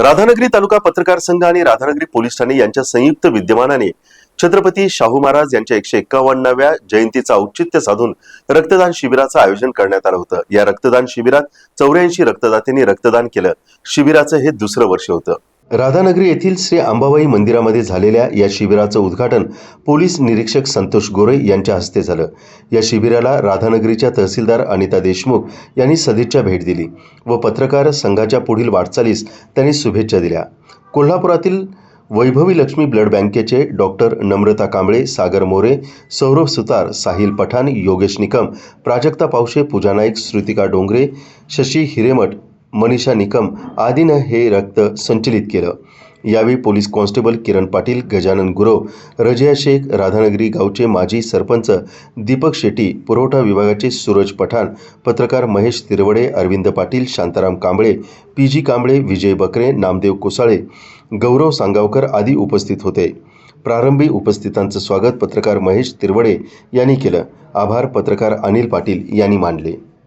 राधानगरी तालुका पत्रकार संघ आणि राधानगरी पोलीस ठाणे यांच्या संयुक्त विद्यमानाने छत्रपती शाहू महाराज यांच्या एकशे एक्कावन्नाव्या जयंतीचा औचित्य साधून रक्तदान शिबिराचं आयोजन करण्यात आलं होतं. या रक्तदान शिबिरात चौऱ्याऐंशी रक्तदात्यांनी रक्तदान केलं. शिबिराचं हे दुसरं वर्ष होतं. राधानगरी येथील श्री अंबाबाई मंदिरामध्ये झालेल्या या शिबिराचं उद्घाटन पोलीस निरीक्षक संतोष गोरे यांच्या हस्ते झालं. या शिबिराला राधानगरीच्या तहसीलदार अनिता देशमुख यांनी सदिच्छा भेट दिली व पत्रकार संघाच्या पुढील वाटचालीस त्यांनी शुभेच्छा दिल्या. कोल्हापुरातील वैभवी लक्ष्मी ब्लड बँकेचे डॉक्टर नम्रता कांबळे सागर मोरे सौरभ सुतार साहिल पठाण योगेश निकम प्राजक्ता पावशे पूजा नाईक श्रुतिका डोंगरे शशी हिरेमठ मनीषा निकम आदीनं हे रक्त संचलित केलं. यावेळी पोलीस कॉन्स्टेबल किरण पाटील गजानन गुरव रजिया शेख राधानगरी गावचे माजी सरपंच दीपक शेट्टी पुरवठा विभागाचे सूरज पठाण पत्रकार महेश तिरवडे अरविंद पाटील शांताराम कांबळे पी जी कांबळे विजय बकरे नामदेव कोसाळे गौरव सांगावकर आदी उपस्थित होते. प्रारंभी उपस्थितांचं स्वागत पत्रकार महेश तिरवडे यांनी केलं. आभार पत्रकार अनिल पाटील यांनी मानले.